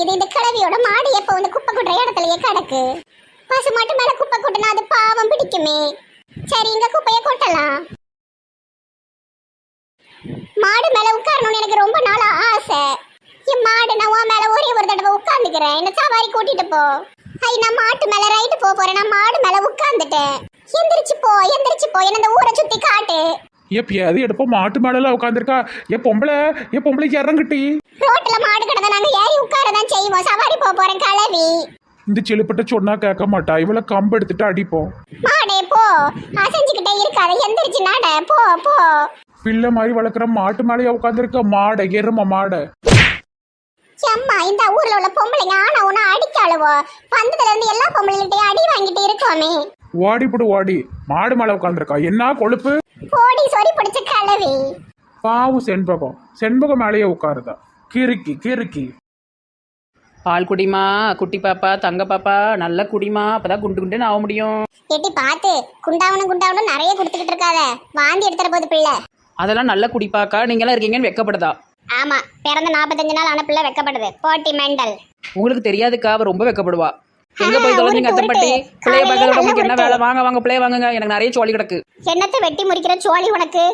இது? இந்த கிழவியோட மாடு எப்ப வந்து குப்பை கொட்டுற இடத்துலயே கிடக்கு? பசு மாட்டு மேல குப்பை கொட்டினா அது பாவம் பிடிக்குமே. சரி இங்க குப்பைய கொட்டலாம். மாடு மேல உட்காரணும்னு எனக்கு ரொம்ப நாளா ஆசை. என் மாடு நான் உன் மேல ஒரே ஒரு தடவை உட்கார்ந்துக்கிறேன். என்ன சவாரி கூட்டிட்டு போ. ஐ நான் மாட்டு மேல ரைட்டு போக போறேன். நான் மாடு மேல உட்கார்ந்துட்டேன். எந்திரிச்சு போ எந்திரிச்சு போ. என்ன இந்த ஊரை சுத்தி காட்டு. எப்பயாவது எடுப்போ. மாட்டு மேடல உட்காந்துருக்கா ஏ பொம்பளை ஏ பொம்பளைக்கு இறங்குட்டி. ரோட்ல மாடு கிடந்தா நாங்க ஏறி உட்காரதான் செய்வோம் சவாரி போக போறேன் கிளவி இந்த செலுப்பட்ட சொன்னா கேட்க மாட்டா. இவளை கம்பு எடுத்துட்டு அடிப்போம். போ. அசைஞ்சுக்கிட்டே இருக்காத. எந்திரிச்சு நட. போ போ. பிள்ளை மாதிரி வளர்க்குற மாட்டு மேலேயே உட்காந்துருக்க மாடை எரும மாடை. அம்மா இந்த ஊர்ல உள்ள பொம்பளைங்க ஆனா உன அடிக்காளுவோ? வந்ததுல இருந்து எல்லா பொம்பளைகிட்டையும் அடி வாங்கிட்டு இருக்கோமே. ஓடி புடு ஓடி. மாடு மேலே உட்காந்துருக்கா என்ன கொழுப்பு? போடி சொறி பிடிச்ச கிளவி பாவு செண்பகம். செண்பகம் மேலேயே உட்காருதா. கிறுக்கி கிறுக்கி. பால் குடிமா குட்டி பாப்பா தங்க பாப்பா நல்ல குடிமா அப்பதான் குண்டு குண்டுன்னு ஆக முடியும். எட்டி பார்த்து குண்டாவணும் குண்டாவணும் நிறைய கொடுத்துக்கிட்டு இருக்காத. வாந்தி எடுத்துற போது பிள்ளை. அதெல்லாம் நல்ல குடிப்பாக்கா நீங்களாம் இருக்கீங்கன்னு வெக்கப்படுதா? ஆமா பிறந்த நாற்பத்தஞ்சு நாள் ஆன பிள்ளை வெக்கப்படுது போட்டி மெண்டல். உங்களுக்கு தெரியாதுக்கா அவ ரொம்ப வெக்கப்படுவா. எங்க போய் தொலைஞ்சிங்க உருட்டு, அத்தப்பட்டி உருட்டு. பிள்ளைய காலையிலே பார்க்கறத உங்களுக்கு என்ன வேலை? வாங்க வாங்க பிள்ளைய வாங்குங்க. எனக்கு நிறைய சோழி கிடக்கு. என்னத்தை வெட்டி முறிக்கிற சோழி உனக்கு?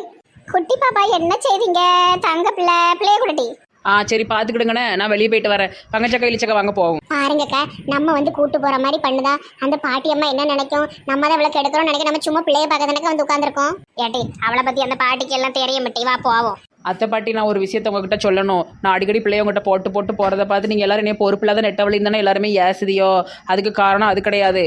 குட்டி பாப்பா என்ன செய்தீங்க? தங்க பிள்ளை பிள்ளைய குடட்டி ஆ சரி பாத்துக்கிடுங்கண்ணே. நான் வெளியே போயிட்டு வரேன். பங்கச்சக்கா இலிச்சக்கா வாங்க போவோம். பாருங்கக்கா நம்ம வந்து கூட்டு போற மாதிரி பண்ணுதா? அந்த பாட்டி அம்மா என்ன நினைக்கும்? நம்ம தான் இவ்வளவு கெடுக்கிறோம் நினைக்க நம்ம சும்மா பிள்ளைய பார்க்க தானே வந்து உட்காந்துருக்கோம் ஏட்டி அவளை பத்தி அந்த பாட்டிக்கு எல்லாம் தெரிய மாட்டி. வா போவோம். அத்தை பாட்டி நான் ஒரு விஷயத்த உங்ககிட்ட சொல்லணும். நான் அடிக்கடி பிள்ளைய உங்ககிட்ட போட்டு போட்டு போறத பார்த்து நீங்க எல்லாரும் என்ன பொறுப்பில்லாத நெட்டவழி தானே எல்லாருமே ஏசுதியோ? அதுக்கு காரணம் அது கிடையாது.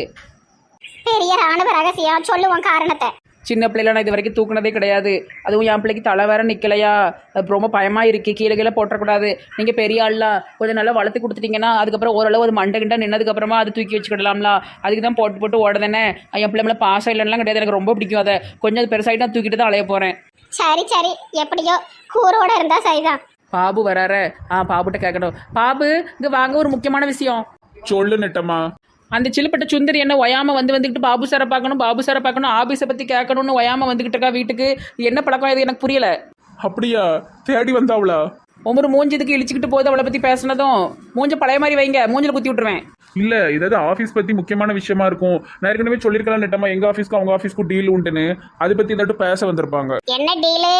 பெரிய ராணுவ ரகசியம். சொல்லுவோம் காரணத்தை. சின்ன பிள்ளைல நான் இது வரைக்கும் தூக்குனதே கிடையாது. அதுவும் என் பிள்ளைக்கு தலை வேற நிக்கலையா? அது ரொம்ப பயமா இருக்கு. கீழே கீழே போட்டக்கூடாது நீங்க பெரிய ஆள்லாம் கொஞ்சம் நல்லா வளர்த்து கொடுத்துட்டீங்கன்னா அதுக்கப்புறம் ஓரளவு அது மண்டை கிட்ட நின்னதுக்கு அப்புறமா அது தூக்கி வச்சுக்கிடலாம்ல. அதுக்கு தான் போட்டு போட்டு ஓடுதானே என் பிள்ளை மேல பாசம் இல்லைன்னா கிடையாது. எனக்கு ரொம்ப பிடிக்கும் அதை. கொஞ்சம் அது பெருசாகிட்டு நான் தூக்கிட்டு தான் அலைய போறேன். சரி சரி. எப்படியோ கூரோட இருந்தா சரிதான். பாபு வராற ஆ பாபுட்ட கேட்கணும் பாபு இங்க வாங்க ஒரு முக்கியமான விஷயம். சொல்லு நெட்டம்மா. அந்த சிலுப்பட்ட சுந்தரி என்ன ஒயாம வந்து வந்துக்கிட்டு பாபு சாரை பார்க்கணும் பாபு சாரை பார்க்கணும் ஆபீஸை பத்தி கேட்கணும்னு ஒயாம வந்துகிட்டு இருக்கா வீட்டுக்கு? என்ன பழக்கம் இது எனக்கு புரியல. அப்படியா? தேடி வந்தாவளா? ஒவ்வொரு மூஞ்சதுக்கு இழிச்சுக்கிட்டு போகுது அவளை பத்தி பேசினதும். மூஞ்ச பழைய மாதிரி வைங்க மூஞ்சில குத்தி விட்டுருவேன். இல்ல ஏதாவது ஆபீஸ் பத்தி முக்கியமான விஷயமா இருக்கும். நான் ஏற்கனவே சொல்லிருக்கலாம் நெட்டம்மா எங்க ஆபீஸ்க்கு அவங்க ஆபீஸ்க்கு டீல் உண்டுன்னு. அதை பத்தி ஏதாட்டும் பேச வந்திருப்பாங்க. என்ன டீலு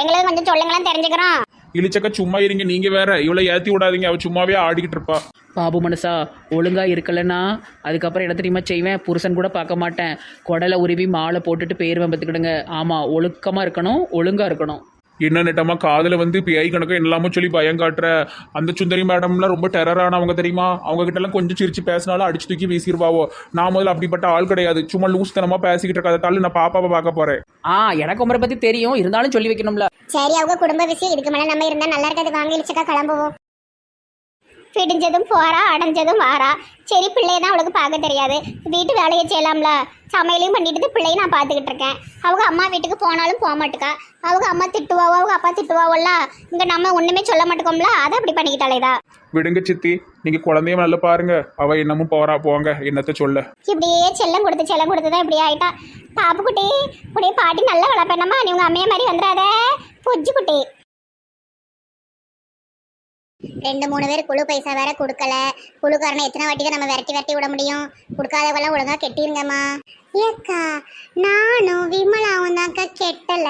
எங்களுக்கு கொஞ்சம் சொல்லுங்களேன் தெரிஞ்சுக்கிறோம். இழிச்சக்கா சும்மா இருங்க நீங்க வேற. இவ்வளவு ஏத்தி விடாதீங்க அவ சும்மாவே ஆடிக்கிட்டு இருப்பா. பாபு மனசா ஒழுங்கா இருக்கலன்னா அதுக்கப்புறம் என்ன தெரியுமா செய்வேன்? புருஷன் கூட பார்க்க மாட்டேன். குடலை உருவி மாலை போட்டுட்டு பேருவேன் பார்த்துக்கிடுங்க ஆமா ஒழுக்கமா இருக்கணும் ஒழுங்கா இருக்கணும். என்ன நெட்டம்மா காதுல வந்து பேய் கணக்கம் என்னலாமோ சொல்லி பயம் காட்டுற? அந்த சுந்தரி மேடம்லாம் ரொம்ப டெரரானவங்க தெரியுமா? அவங்க கிட்ட எல்லாம் கொஞ்சம் சிரிச்சு பேசினாலும் அடிச்சு தூக்கி வீசிடுவாவோ நான் முதல்ல அப்படிப்பட்ட ஆள் கிடையாது. சும்மா லூஸ் பேசிக்கிட்டு இருக்காதால நான் பாப்பாவை பார்க்க போறேன். ஆ எனக்கு உங்களை பத்தி தெரியும். இருந்தாலும் சொல்லி வைக்கணும்ல. சரி அவங்க குடும்ப விஷயம் இதுக்கு மேல நம்ம இருந்தா நல்லா இருக்காது. வாங்க இழிச்சக்கா கிளம்புவோம். பிடிஞ்சதும் போறா அடைஞ்சதும் வாரா. சரி பிள்ளைய தான் அவளுக்கு பார்க்க தெரியாது. வீட்டு வேலையை செய்யலாம்ல. சமையலையும் பண்ணிட்டு பிள்ளையும் நான் பார்த்துக்கிட்டு இருக்கேன். அவங்க அம்மா வீட்டுக்கு போனாலும் போக மாட்டுக்கா. அவங்க அம்மா திட்டுவாவோ அவங்க அப்பா திட்டுவாவோல்ல. இங்க நம்ம ஒண்ணுமே சொல்ல மாட்டோம்ல. அதை அப்படி பண்ணிக்கிட்டாலேதா விடுங்க சித்தி. நீங்க குழந்தைய நல்லா பாருங்க. அவ என்னமும் போறா போங்க. என்னத்த சொல்ல? இப்படியே செல்லம் கொடுத்து செல்லம் கொடுத்து தான் இப்படி ஆயிட்டா. பாப்பு குட்டி உடைய பாட்டி நல்லா வளர்ப்பேனம்மா நீ உங்க அம்மைய மாதிரி வந்துடாத. புஜ்ஜு குட்டி ரெண்டு மூணு பேர் குழு பைசா வேற கொடுக்கல. குழுக்காரனை எத்தனை வாட்டி தான் நம்ம விரட்டி விரட்டி விட முடியும்? கொடுக்காதவெல்லாம் ஒழுங்கா கெட்டிருங்கம்மா. ஏக்கா நானும் விமலாவும் தான்க்கா கெட்டல.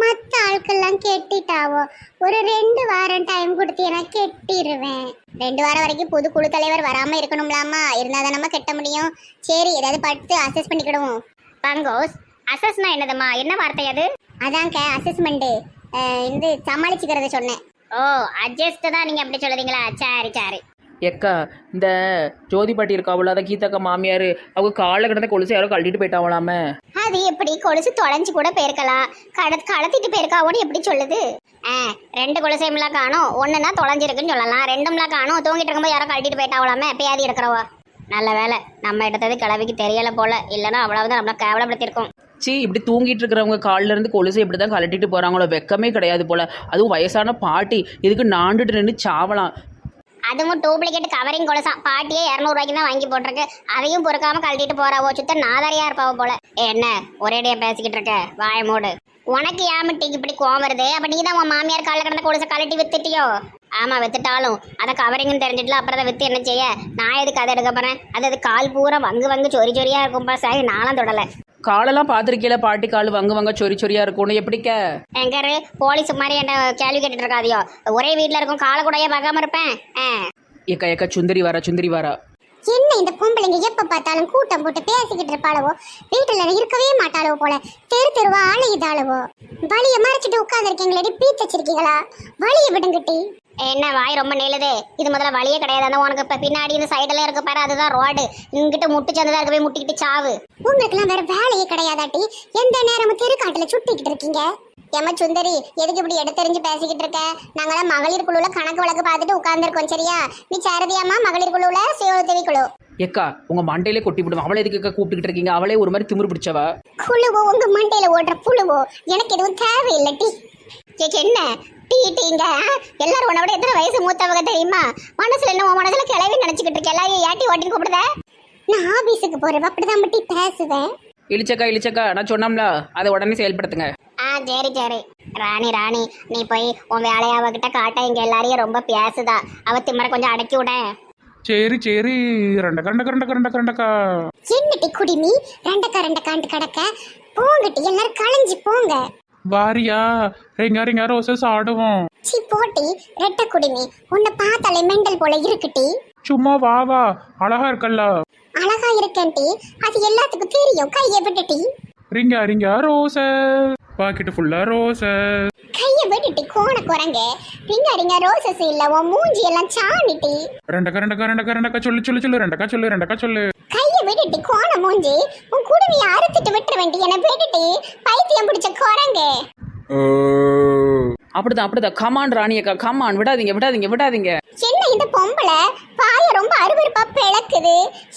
மற்ற ஆட்கள்லாம் கெட்டிட்டாவோ? ஒரு ரெண்டு வாரம் டைம் கொடுத்தீங்கன்னா கெட்டிடுவேன் ரெண்டு வாரம் வரைக்கும் புது குழு தலைவர் வராம இருக்கணும்லாமா? இருந்தா தானம்மா நம்ம கெட்ட முடியும். சரி ஏதாவது படுத்து அசஸ் பண்ணிக்கிடுவோம். பங்கோஸ் அசஸ்னா என்னதுமா என்ன வார்த்தை அது? அதான்க்க அசஸ்மெண்ட் இது சமாளிச்சுக்கிறத சொன்னேன். ஓ அட்ஜஸ்ட் தான் நீங்க அப்படி சொல்லுறீங்களா சரி சரி. எக்கா இந்த ஜோதி பாட்டி இருக்காவுல அதை கீதாக்கா மாமியார் அவங்க காலை கிடந்த கொலுசு யாரோ கழட்டிட்டு போயிட்டாங்களாமே. அது எப்படி? கொலுசு தொலைஞ்சு கூட போயிருக்கலாம். கட கடத்திட்டு போயிருக்காவோன்னு எப்படி சொல்லுது? ஆ ரெண்டு கொலுசைம்லாம் காணும். ஒன்றுனா தொலைஞ்சிருக்குன்னு சொல்லலாம். ரெண்டும்லாம் காணும். தூங்கிட்டு இருக்கும்போது யாரோ கழட்டிட்டு போயிட்டாவலாமே பேதி இருக்கிறவா நல்ல வேலை நம்ம எடுத்தது கிழவிக்கு தெரியல போல. இல்லைன்னா அவ்வளவுதான். நம்மள கேவலப்படுத்திருக்கோம் சி இப்படி தூங்கிட்டு இருக்கிறவங்க கால்ல இருந்து கொலுசு இப்படி தான் கழட்டிட்டு போகிறாங்களோ வெக்கமே கிடையாது போல. அதுவும் வயசான பாட்டி. இதுக்கு நாண்டுட்டு நின்று சாவலாம். அதுவும் டூப்ளிகேட் கவரிங் கொலசாம் பாட்டியே இரநூறுவாய்க்கு தான் வாங்கி போட்டிருக்கு. அதையும் பொறுக்காம கழட்டிட்டு போறாவோ? சுத்த நாதாரியா இருப்பாவோ போல. என்ன? ஒரேடியா பேசிக்கிட்டு இருக்க. வாய மூடு. உனக்கு ஏமட்டிக்கு இப்படி கோவம் வருது? அப்ப நீ தான் உன் மாமியார் காலில் கிடந்த கொலுசை கழட்டி வித்துட்டியோ? ஆமா வித்துட்டாலும். அதை கவரிங்னு தெரிஞ்சிட்டுல அப்புறம் அதை விற்று என்ன செய்ய? நான் எதுக்கு அதை எடுக்க போகிறேன் அது அது கால் பூரா வங்கு வங்கு சொறி சொறியாக இருக்கும்பா சரி. நானும் தொடலை. காலெல்லாம் பார்த்துருக்கீல? பாட்டி கால் வங்க வங்க சொறி சொறியா இருக்கும்னு. எப்படிக்க? எங்காரு போலீஸ் மாதிரி என்ன கேள்வி கேட்டுட்டு இருக்காதியோ ஒரே வீட்ல இருக்கும் காலை கூடயே பார்க்காம இருப்பேன். ஆ. ஏக்கா ஏக்கா சுந்தரி வரா சுந்தரி வரா. என்ன இந்த பொம்பளைங்க எப்ப பார்த்தாலும் கூட்டம் போட்டு பேசிக்கிட்டு இருப்பாளவோ? வீட்டுல இருக்கவே மாட்டாளவோ போல. தெரு தெருவா அழையுதாளவோ வழிய மறைச்சிட்டு உட்கார்ந்துருக்கீங்களே பீத்து வச்சிருக்கீங்களா? வழிய விடுங்கட்டி. என்ன வாய் ரொம்ப நீளுது? இது முதல்ல வழியே கிடையாது. அந்த உனக்கு இப்ப பின்னாடி இந்த சைடுல இருக்க பாரு அதுதான் ரோடு இங்கிட்ட முட்டு சந்ததா இருக்க போய் முட்டிக்கிட்டு சாவு. உங்களுக்குலாம் வேற வேலையே கிடையாதாட்டி? எந்த நேரமும் தெருக்காட்டுல சுட்டிக்கிட்டு இருக்கீங்க? ஏமா சுந்தரி எதுக்கு இப்படி எடுத்தெறிஞ்சு பேசிக்கிட்டு இருக்க? நாங்களாம் மகளிர் குழுல கணக்கு வழக்கு பார்த்துட்டு உட்கார்ந்துருக்கோம் சரியா? நீ சேரதியாமா மகளிர் குழுல சுய உதவி குழு. ஏக்கா உங்க மண்டையிலே கொட்டி விடுவோம் அவளை எதுக்கு கூப்பிட்டுக்கிட்டு இருக்கீங்க? அவளே ஒரு மாதிரி திமிரு பிடிச்சவ? குழுவோ உங்க மண்டையில ஓடுற புழுவோ எனக்கு எதுவும் தேவையில்லை டீ கேக்கு என்ன? டீ டீங்க ஆ? எல்லாரும் உன்னை விட எத்தனை வயசு மூத்தவங்க தெரியுமா? மனசுல என்ன உன் மனசுல கிளவி நினைச்சுக்கிட்டு இருக்க. எல்லாரையும் ஏட்டி ஓட்டின்னு கூப்பிடுத? நான் ஆபீஸுக்கு போறேன் அப்படிதான் மட்டும் பேசுவேன். இழிச்சக்கா இழிச்சக்கா நான் சொன்னோம்ல அதை உடனே செயல்படுத்துங்க. ஆ சரி சரி. ராணி ராணி நீ போய் உன் வேலையை அவகிட்ட காட்ட இங்க எல்லாரையும் ரொம்ப பேசுதா. அவ திமரை கொஞ்சம் அடக்கி விட. சரி சரி. ரெண்டக்கா ரெண்டக்கா ரெண்டக்கா ரெண்டக்கா ரெண்டக்கா. என்னட்டி குடிமி? ரெண்டக்கா ரெண்டக்காண்டு கிடக்க. போங்கட்டி எல்லாரும் களைஞ்சு போங்க. வாரியா? ரெங்க ரெங்க ரோசஸ் ஆடுவோம். சி போட்டி ரெட்ட குடிமி. உன்னை பார்த்தாலே மெண்டல் போல இருக்குட்டி சும்மா வா வா. அழகா இருக்கல்ல. அழகா இருக்கேன்டி அது எல்லாத்துக்கும் தெரியும். கையை விட்டுட்டி ringa ringa roses pocket full of roses கையை விட்டுட்டி கோண குரங்க. ரிங்க ரிங்க ரோசஸ் இல்ல உன் மூஞ்சி எல்லாம் சாணிட்டி. ரெண்டக்கா ரெண்டக்கா ரெண்டக்கா ரெண்டக்கா சொல்லு சொல்லு சொல்லு ரெண்டக்கா சொல்லு ரெண்டக்கா சொல்லு. கையை விட்டுட்டி கோண மூஞ்சி உன் குடுமையை அறுத்துட்டு விட்டுற வேண்டி என்னை விட்டுட்டி பைத்தியம் பிடிச்ச குரங்க. அப்படிதான் அப்படிதான். கமான் ராணி அக்கா கமான் விடாதீங்க விடாதீங்க விடாதீங்க. என்ன இந்த பொம்பளை? பாய ரொம்ப அருவருப்பா பிளக்குது.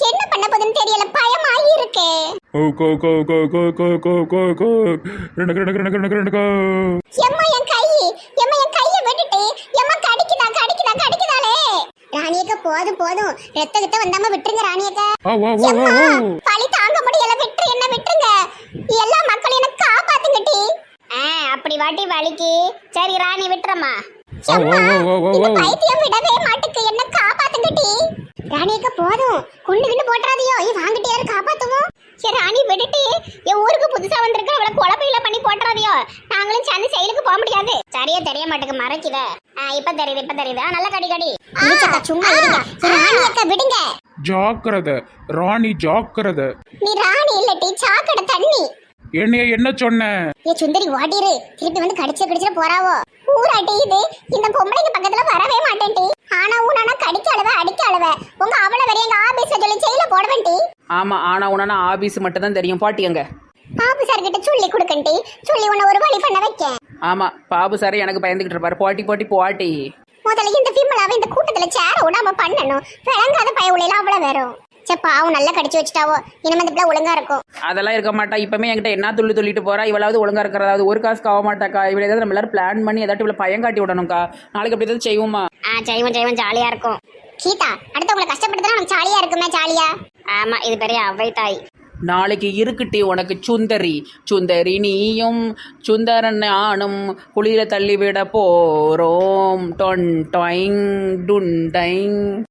என்ன பண்ண போதுன்னு தெரியல பயமாயி இருக்கே ஓ கோ கோ கோ கோ கோ கோ கோ கோ. ரெண்டக்கா ரெண்டக்கா ரெண்டக்கா ரெண்டக்கா ரெண்டக்கா எம்மா என் கை எம்மா என் கையை விட்டுட்டு எம்மா கடிக்குதா கடிக்குதா கடிக்குதாலே ராணியக்க போதும் போதும். ரத்த கிட்ட வந்தாம விட்டுருங்க ராணியக்க. ஆ வா வா வா எம்மா வா. பழி தாங்க முடியல விட்டு என்ன விட்டுருங்க. எல்லா மக்களும் என்ன காப்பாத்துங்கட்டி. ஆ அப்படி வாட்டி வலிக்கு. சரி ராணி விட்டுறம்மா. ஆ, வா, வா, வா, வா, இந்த வா. பைத்தியம் விடவே மாட்டுக்கு என்ன காப்பாத்துங்கட்டி. ராணியக்க போதும். குண்டு கிண்டு போட்டுறாதியோ. வாங்கிட்டு காப்பாத்துவோம். சரி ராணி விட்டுட்டு என் ஊருக்கு புதுசா வந்திருக்க அவளை குழப்பையில பண்ணி போட்டுறாதியோ. நாங்களும் சேர்ந்து செயலுக்கு போக முடியாது. சரியா தெரிய மாட்டுக்கு மறைக்குத. இப்ப தெரியுது இப்ப தெரியுது. நல்ல கடி கடி. சும்மா இருங்க ராணி அக்கா விடுங்க. ஜாக்கிரதை ராணி ஜாக்கிரதை. நீ ராணி இல்லட்டி சாக்கடை தண்ணி. என்னைய என்ன சொன்ன? ஏ சுந்தரி ஓடிரு. திருப்பி வந்து கடிச்சு கடிச்சு போறாவோ. ஊராட்டி இது இந்த பொம்பளைங்க பக்கத்துல வரவே மாட்டேன்டி ஆனா ஊனானா கடிக்க அழுவ அடிக்க அழுவ உங்க அவளை வரைய எங்க ஆபீஸ்ல சொல்லி செயல போட ஆமா ஆனா உனா ஆபீஸ் மட்டும் தான் தெரியும். பாட்டி அங்க பாபு சார் கிட்ட சொல்லி கொடுக்கண்டி. சொல்லி உன்னை ஒரு வழி பண்ண வைக்க ஆமா பாபு சார் எனக்கு பயந்துகிட்டு இருப்பாரு. போட்டி போட்டி போட்டி. முதல்ல இந்த விமலாவை இந்த கூட்டத்துல சேர விடாம பண்ணணும். விளங்காத பய உள்ள அவ்வளவு வரும் சே பாவம் நல்லா கடிச்சு வச்சுட்டாவோ. இனிமே இந்த பிள்ளை ஒழுங்கா இருக்கும். அதெல்லாம் இருக்க மாட்டா. இப்பவுமே என்கிட்ட என்ன துள்ளி துள்ளிட்டு போறா? இவளாவது ஒழுங்கா இருக்கிறதாவது ஒரு காசுக்கு ஆக மாட்டாக்கா? இவள ஏதாவது நம்ம எல்லாரும் பிளான் பண்ணி ஏதாட்டும் இவளை பயம் காட்டி விடணும்க்கா? நாளைக்கு அப்படி ஏதாவது செய்வோமா ஆ செய்வோம் செய்வோம் ஜாலியா இருக்கும். கீதா அடுத்தவங்களை கஷ்டப்படுத்தினா நமக்கு ஜாலியா இருக்குமே ஜாலியா? ஆமா இது பெரிய அவ்வை தாய். நாளைக்கு இருக்குட்டி உனக்கு சுந்தரி. சுந்தரி நீயும் சுந்தரன் நானும் குளிர தள்ளிவிட போறோம். டொன் டொய்ங் டுன் டைங்.